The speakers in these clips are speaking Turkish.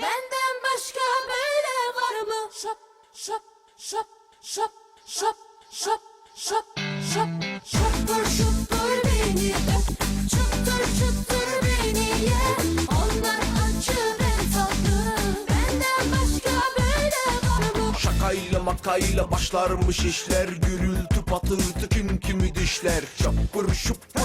Benden başka böyle var mı? Şop şop şop şop şop şop şop şop Şoptur şoptur beni öp Çuptur çuptur beni ye. Onlar acı ben tatlı. Benden başka böyle var mı? Şakayla makayla başlarmış işler. Gürültü patırtı kim kimi dişler. Şoptur şoptur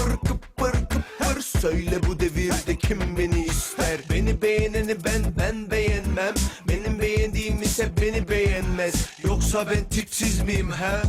Söyle bu devirde kim beni ister? Beni beğeneni ben ben beğenmem. Benim beğendiğim ise beni beğenmez. Yoksa ben tipsiz miyim he?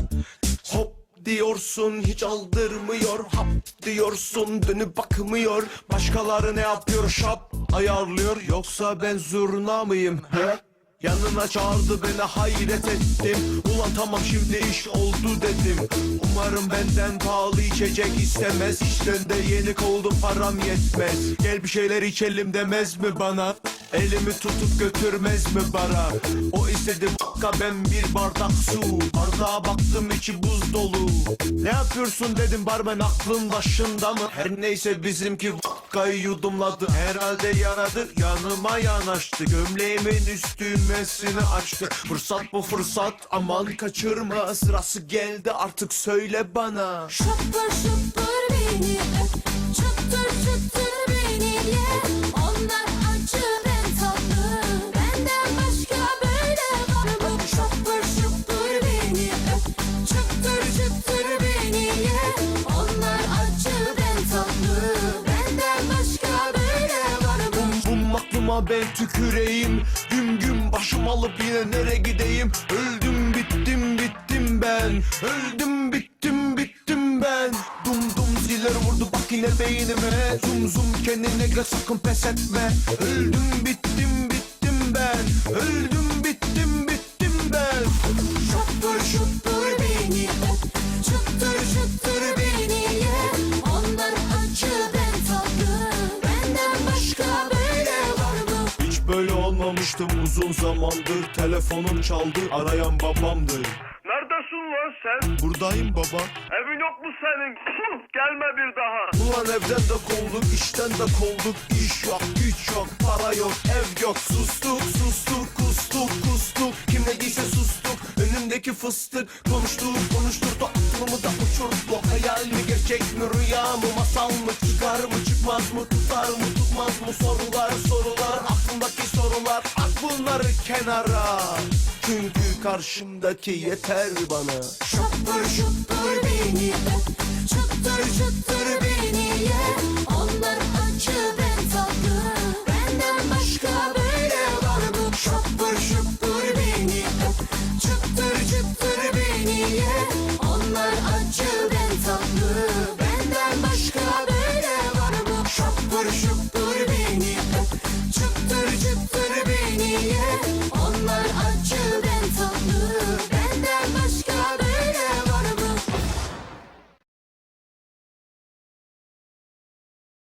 Hop diyorsun hiç aldırmıyor. Hap diyorsun dönüp bakmıyor. Başkaları ne yapıyor? Şap ayarlıyor. Yoksa ben zurna mıyım he Yanına çağırdı beni hayret ettim. Ulan tamam şimdi iş oldu dedim. Umarım benden pahalı içecek istemez. İşten de yenik oldum param yetmez. Gel bir şeyler içelim demez mi bana? Elimi tutup götürmez mi bara O istedi bakka ben bir bardak su. Bardağa baktım içi buz dolu. Ne yapıyorsun dedim barmen aklın başında mı? Her neyse bizimki vakkayı yudumladı Herhalde yaradı yanıma yanaştı Gömleğimin üstümesini açtı. Fırsat bu fırsat aman kaçırma. Sırası geldi artık söyle bana. Şapır şupur beni öp çıtır çıtır beni ye. Onlar Bum aklıma ben tüküreyim. Güm güm başım alıp yine nere gideyim? Öldüm bittim bittim ben. Öldüm bittim bittim ben. Dum dum ziller vurdu bak yine beynime. Zum zum kendine gel sakın pes etme. Öldüm bittim bittim ben. Öldüm bittim bittim ben. Şapır şupur beni. Öp olmamıştım uzun zamandır Telefonum çaldı arayan babamdır. Neredesin lan sen? Buradayım baba. Evin yok mu senin? Gelme bir daha. Ulan evden de kovulduk, işten de kovulduk. İş yok, güç yok, para yok, ev yok. Sustuk, sustuk, kustuk, kustuk. Kim ne diyse sustuk, önümdeki fıstık. Konuştuk, konuşturdu, aklımı da uçurdu Hayal mi, gerçek mi, rüya mı, masal mı Çıkar mı, çıkmaz mı, tutar mı, tutmaz mı? Sorular, sorular, kenara. Çünkü karşımdaki yeter bana. Şaptır şuptur beni Çıktır çıktır beni ye. Onlar acı ben tatlı. Benden başka böyle var mı? Şaptır şuptur beni Çıktır çıktır beni ye. Onlar acı ben tatlı. Benden başka böyle var mı? Şaptır şuptur beni Çıktır çıktır beni ye.